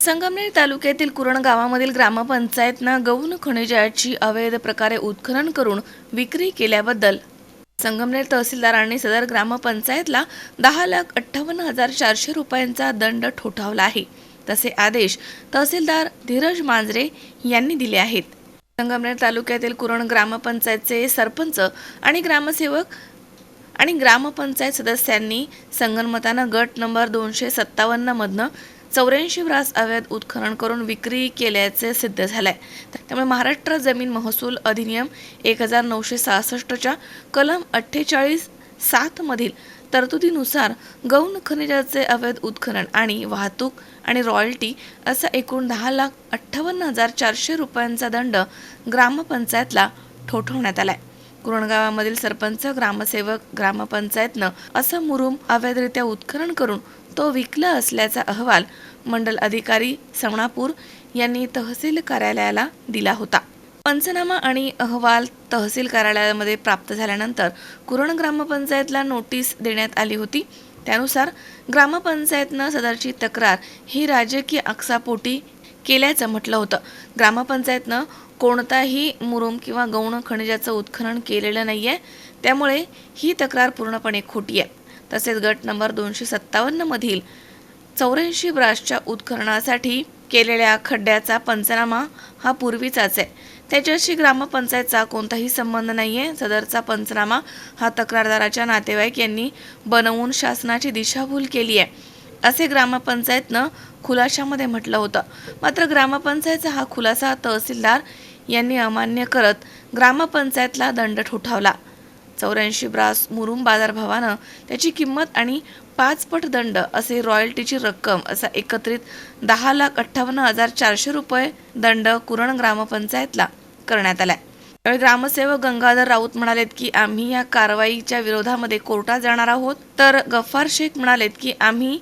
संगमनेर तालुक्यातील कुरण गावामधील ग्रामपंचायतनं गौण खनिजाची अवैध प्रकारे उत्खनन करून विक्री केल्याबद्दल संगमनेर तहसीलदारांनी सदर ग्रामपंचायतला दहा लाख अठ्ठावन्न हजार चारशे रुपयांचा दंड ठोठावला आहे तसे आदेश तहसीलदार धीरज मांजरे यांनी दिले आहेत. संगमनेर तालुक्यातील कुरण ग्रामपंचायतचे सरपंच आणि ग्रामसेवक आणि ग्रामपंचायत सदस्यांनी संगनमतानं गट नंबर दोनशे सत्तावन्नमधनं चौऱ्याऐंशी ब्रास अवैध उत्खनन करून विक्री केल्याचे सिद्ध झालंय. त्यामुळे महाराष्ट्र जमीन महसूल अधिनियम एक हजार नऊशे सहासष्टच्या कलम अठ्ठेचाळीस सातमधील तरतुदीनुसार गौण खनिजाचे अवैध उत्खनन आणि वाहतूक आणि रॉयल्टी असा एकूण दहा लाख अठ्ठावन्न हजार चारशे रुपयांचा दंड ग्रामपंचायतला ठोठवण्यात आलाय. कुरणगावामधील सरपंच ग्रामसेवक ग्रामपंचायतनं असं मुरुम अवैधरित्या उत्खनन करून तो विकला असल्याचा अहवाल मंडल अधिकारी समणापूर यांनी तहसील कार्यालयाला दिला होता. पंचनामा आणि अहवाल तहसील कार्यालयामध्ये प्राप्त झाल्यानंतर कुरण ग्रामपंचायतला नोटीस देण्यात आली होती. त्यानुसार ग्रामपंचायतनं सदरची तक्रार ही राजकीय आक्षापोटी केल्याचं म्हटलं होतं. ग्रामपंचायतनं कोणताही मुरुम किंवा गौण खनिजाचं उत्खनन केलेलं नाही आहे त्यामुळे ही तक्रार पूर्णपणे खोटी आहे. तसेच गट नंबर दोनशे सत्तावन्नमधील चौऱ्याऐंशी ब्राशच्या उत्खननासाठी केलेल्या खड्ड्याचा पंचनामा हा पूर्वीचाच आहे. त्याच्याशी ग्रामपंचायतचा कोणताही संबंध नाही आहे सदरचा पंचनामा हा तक्रारदाराच्या नातेवाईक यांनी बनवून शासनाची दिशाभूल केली आहे असे ग्रामपंचायतनं खुलाशामध्ये म्हटलं होतं. मात्र ग्रामपंचायतचा हा खुलासा तहसीलदार यांनी अमान्य करत ग्रामपंचायतला दंड ठोठावला. चौऱ्याऐंशी ब्रास मुरुम बाजारभावानं त्याची किंमत आणि पाच पट दंड असे रॉयल्टीची रक्कम असा एकत्रित दहा लाख अठ्ठावन्न हजार चारशे रुपये दंड कुरण ग्रामपंचायतला करण्यात आलाय. त्यावेळी ग्रामसेवक गंगाधर राऊत म्हणालेत की आम्ही या कारवाईच्या विरोधामध्ये कोर्टात जाणार आहोत. तर गफ्फार शेख म्हणालेत की आम्ही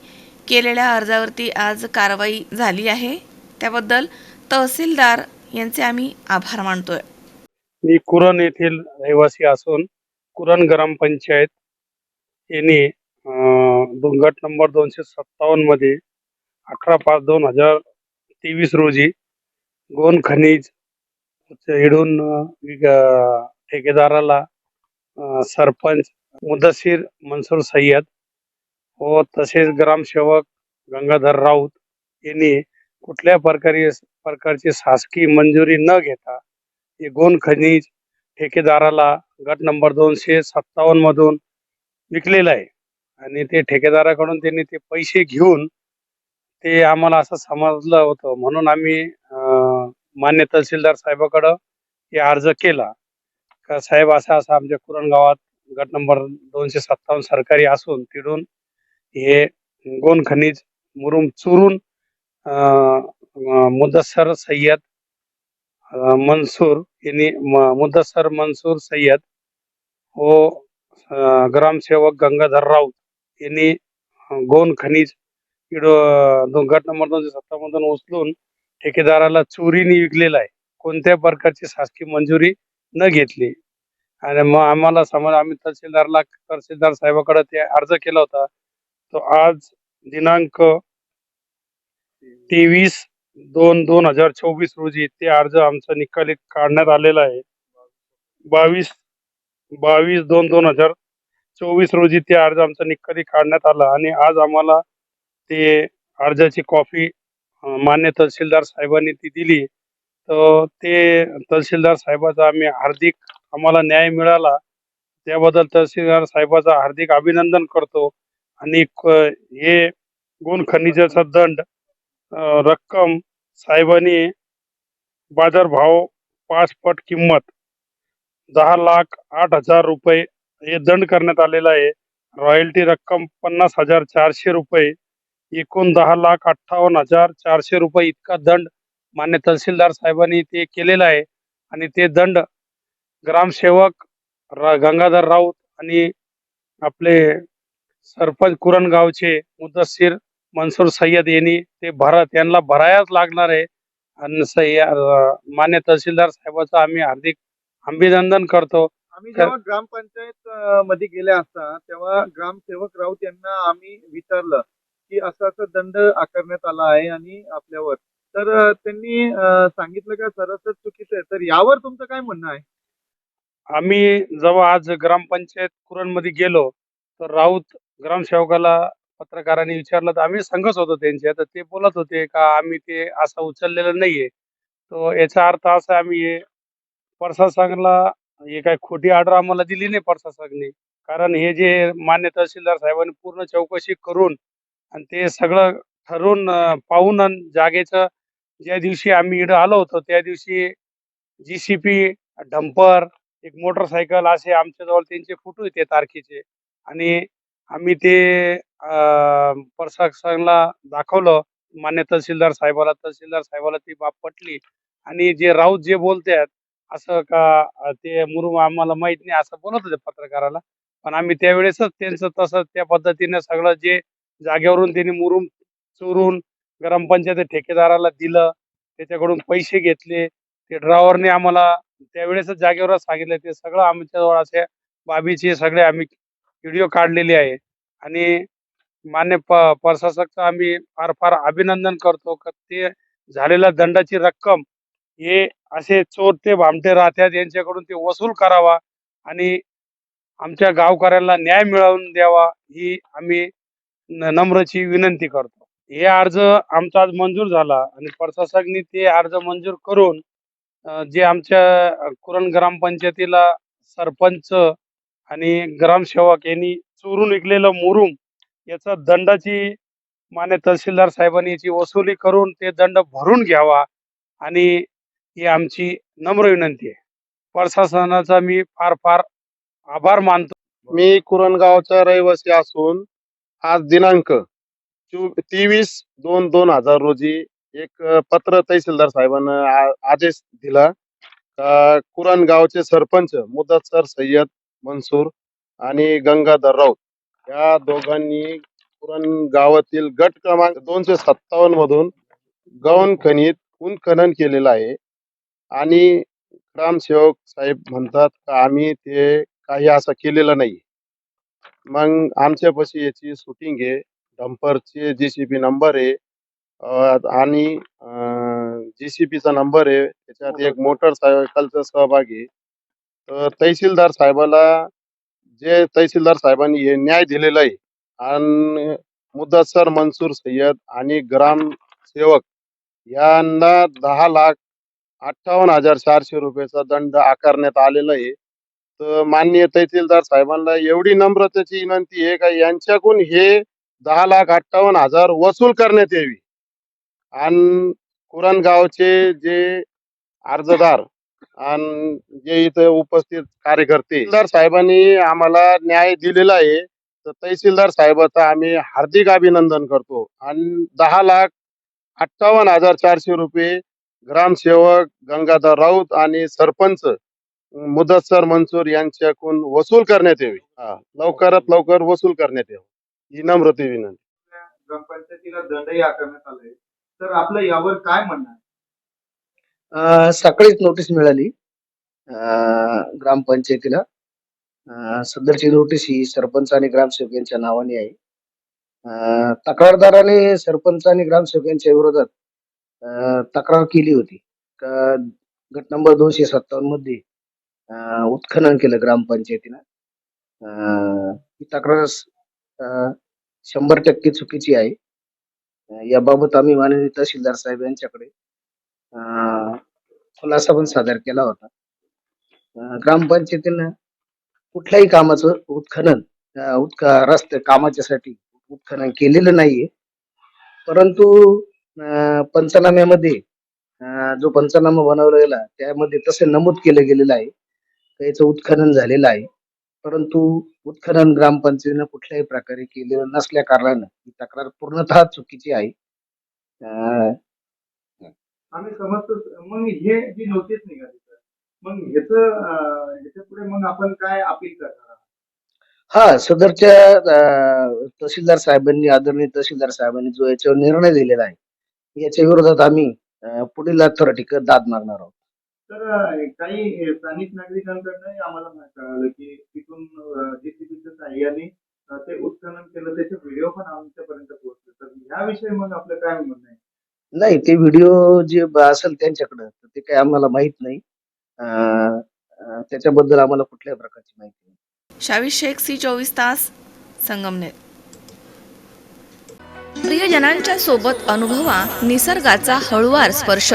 केलेल्या अर्जावरती आज कारवाई झाली आहे. त्याबद्दल तहसीलदार यांचे आम्ही आभार मानतोय. मी कुरण येथील रहिवासी असून कुरण ग्रामपंचायत यांनी अं, गट नंबर दोनशे सत्तावन्नमध्ये अठरा पाच दोन हजार तेवीस रोजी गोन खनिज हिडून ठेकेदाराला सरपंच मुदसीर मनसूर सय्यद व तसेच ग्रामसेवक गंगाधर राऊत यांनी कुठल्या प्रकारे प्रकारची शासकीय मंजुरी न घेता हे गोन खनिज ठेकेदाराला गट नंबर दोनशे सत्तावन्न मधून विकलेलं आहे. आणि ते ठेकेदाराकडून त्यांनी ते पैसे घेऊन ते आम्हाला असं समजलं होतं. म्हणून आम्ही मान्य तहसीलदार साहेबाकडं हे अर्ज केला. का साहेब असा असं आमच्या कुरण गावात गट नंबर दोनशे सत्तावन्न सरकारी असून तिथून हे गोन खनिज मुरुम चुरून अं, मुदस्सर सय्यद मंसूर यांनी मुद्दसर मंसूर सय्यद व ग्रामसेवक गंगाधर राऊत यांनी गोन खनिज इड गट नंबर दोनशे सत्तामधून उचलून ठेकेदाराला चोरीने विकलेला आहे. कोणत्या प्रकारची शासकीय मंजुरी न घेतली. आणि मग आम्हाला समज आम्ही तहसीलदारला तहसीलदार साहेबाकडे ते अर्ज केला होता. तो आज दिनांक तेवीस दोन दोन हजार चोवीस रोजी ते अर्ज आमचा निकाली काढण्यात आलेला आहे. बावीस बावीस दोन दोन हजार चोवीस रोजी ते अर्ज आमचा निकाली काढण्यात आला आणि आज आम्हाला ते अर्जाची कॉपी मान्य तहसीलदार साहेबांनी ती दिली. तर ते तहसीलदार साहेबाचा आम्ही हार्दिक आम्हाला न्याय मिळाला. त्याबद्दल तहसीलदार साहेबाचा हार्दिक अभिनंदन करतो. आणि हे गुण खनिजाचा दंड रक्कम साहेबांनी बाजारभाव पाच पट किंमत दहा लाख आठ हजार रुपये हे दंड करण्यात आलेला आहे. रॉयल्टी रक्कम पन्नास हजार चारशे रुपये एकूण दहा लाख अठ्ठावन्न हजार चारशे रुपये इतका दंड मान्य तहसीलदार साहेबांनी ते केलेला आहे. आणि ते दंड ग्रामसेवक रा- गंगाधर राऊत आणि आपले सरपंच कुरणगावचे मुदस्सीर मनसूर सय्यद यांनी ते भरत यांना भरायाच लागणार आहे. आणि स- या- अं, मान्य तहसीलदार साहेबाचं आम्ही हार्दिक अभिनंदन करतो. आम्ही जेव्हा ग्रामपंचायत मध्ये गेले असता तेव्हा ग्रामसेवक राऊत यांना आम्ही विचारलं की असं असं दंड आकारण्यात आला आहे आणि आपल्यावर. तर त्यांनी सांगितलं का सरसच चुकीचं आहे तर यावर तुमचं काय म्हणणं आहे? आम्ही जेव्हा आज ग्रामपंचायत कुरणमध्ये गेलो तर राऊत ग्रामसेवकाला पत्रकारांनी विचारलं तर आम्ही सांगत होतो त्यांच्या तर ते बोलत होते का आम्ही ते असं उचललेलं नाहीये. तो याचा अर्थ असा आम्ही प्रशासनाला हे काय खोटी ऑर्डर आम्हाला दिली नाही प्रशासनाने. कारण हे जे मान्य तहसीलदार साहेबांनी पूर्ण चौकशी करून आणि ते सगळं ठरवून पाहून जागेचं ज्या दिवशी आम्ही इकडं आलो होतो त्या दिवशी जी सी पी डंपर एक मोटरसायकल असे आमच्याजवळ त्यांचे फोटो आहेत तारखेचे. आणि आम्ही ते प्रशासनाला दाखवलं. मान्य तहसीलदार साहेबाला तहसीलदार साहेबाला ती बाब पटली. आणि जे राऊत जे बोलतात असं का ते मुरुम आम्हाला माहीत नाही असं बोलत होते पत्रकाराला. पण आम्ही त्यावेळेसच त्यांचं तसं त्या पद्धतीने सगळं जे जागेवरून त्यांनी मुरुम चोरून ग्रामपंचायत ठेकेदाराला दिलं त्याच्याकडून पैसे घेतले. ते ड्रायव्हरने आम्हाला त्यावेळेसच जागेवरच सांगितलं. ते सगळं आमच्याजवळ असे बाबीचे सगळे आम्ही व्हिडिओ काढलेले आहे. आणि मान्य प प्रशासकचं आम्ही फार फार अभिनंदन करतो का ते झालेल्या दंडाची रक्कम हे असे चोर ते भामटे राहतात यांच्याकडून ते वसूल करावा आणि आमच्या गावकऱ्यांना न्याय मिळवून द्यावा ही आम्ही नम्रची विनंती करतो. हे अर्ज आमचा आज मंजूर झाला आणि प्रशासकांनी ते अर्ज मंजूर करून जे आमच्या कुरण ग्रामपंचायतीला सरपंच आणि ग्रामसेवक यांनी चोरून विकलेलं मुरुम याचा दंडाची मान्य तहसीलदार साहेबांनी याची वसुली करून ते दंड भरून घ्यावा आणि ही आमची नम्र विनंती आहे. प्रशासनाचा मी फार फार आभार मानतो. मी कुरणगावचा रहिवासी असून आज दिनांक तेवीस दोन दोन हजार रोजी एक पत्र तहसीलदार साहेबांना आदेश दिला. कुरणगावचे सरपंच मुदत सय्यद मनसूर आणि गंगाधर राऊत. या दोघांनी पुरण गावातील गट क्रमांक दोनशे सत्तावन्न मधून गौण खनित खनन केलेलं आहे. आणि ग्रामसेवक साहेब म्हणतात का आम्ही ते काही असं केलेलं नाही. मग आमच्यापाशी याची शूटिंग आहे. डंपरचे पी नंबर आहे. अं, सी पीचा नंबर आहे. त्याच्यात एक मोटरसायकलचा सहभाग आहे. तर तहसीलदार साहेबाला जे तहसीलदार साहेबांनी हे न्याय दिलेला आहे आणि मुदस्सर मंसूर सय्यद आणि ग्रामसेवक यांना दहा लाख अठ्ठावन्न हजार चारशे रुपयाचा दंड आकारण्यात आलेला आहे. तर माननीय तहसीलदार साहेबांना एवढी नम्रतेची विनंती आहे का यांच्याकडून हे दहा लाख अठ्ठावन्न हजार वसूल करण्यात यावी? आणि कुरणगावचे जे अर्जदार आणि जे इथे उपस्थित कार्यकर्ते तहसीलदार साहेबांनी आम्हाला न्याय दिलेला आहे. तर तहसीलदार साहेबाचं आम्ही हार्दिक अभिनंदन करतो. आणि दहा लाख अठ्ठावन्न हजार चारशे रुपये ग्रामसेवक गंगाधर राऊत आणि सरपंच मुदस्सर मंसूर यांच्याकडून वसूल करण्यात यावी. हा, लवकरात लवकर वसूल करण्यात यावी. ही नम्रते विनंती. ग्रामपंचायतीला दंडही आकारण्यात आलाय. तर आपलं यावर काय म्हणणं आहे? सकाळीच नोटीस मिळाली ग्रामपंचायतीला. सदरची नोटीस ही सरपंच आणि ग्रामसेवक यांच्या नावाने आहे. तक्रारदाराने सरपंच आणि ग्रामसेवक यांच्या विरोधात तक्रार केली होती. गट नंबर दोनशे सत्तावन्नमध्ये उत्खनन केलं ग्रामपंचायतीनं. ही तक्रार शंभर टक्के चुकीची आहे. याबाबत आम्ही माननीय तहसीलदार साहेब यांच्याकडे खुलासा पण सादर केला होता. ग्रामपंचायतीनं कुठल्याही कामाचं उत्खनन अं, रस्ते कामाच्यासाठी उत्खनन केलेलं नाहीये. परंतु पंचनाम्यामध्ये जो पंचनामा बनवलेला त्यामध्ये तसे नमूद केलं गेलेलं आहे. त्याचं उत्खनन झालेलं आहे. परंतु उत्खनन ग्रामपंचायतीनं कुठल्याही प्रकारे केलेलं नसल्या कारणानं ही तक्रार पूर्णतः चुकीची आहे. आम्ही समजतो मग हे जी नोटीस निघाली सर मग ह्याचं ह्याच्या पुढे मग आपण काय अपील करणार? हा सदरच्या तहसीलदार साहेबांनी आदरणीय तहसीलदार साहेबांनी जो याच्यावर निर्णय दिलेला आहे याच्या विरोधात आम्ही पुढील अथॉरिटीकडे दाद मागणार आहोत. तर काही स्थानिक नागरिकांकडनं आम्हाला कळालं की तिथून जेसीबीच्या साह्याने ते उत्खनन केलं त्याचे व्हिडिओ पण आमच्यापर्यंत पोहोचले. तर ह्याविषयी मग आपलं काय म्हणणं आहे? नाही ते व्हिडिओ जे ब- असेल त्यांच्याकडं तर ते काही आम्हाला माहीत नाही. अं, अं, त्याच्याबद्दल आम्हाला कुठल्याही प्रकारची माहिती नाही. शावी शेख सी चोवीस तास संगमनेर. प्रियजनांच्या सोबत अनुभवा निसर्गाचा हळुवार स्पर्श.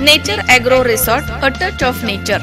Nature agro resort a touch of nature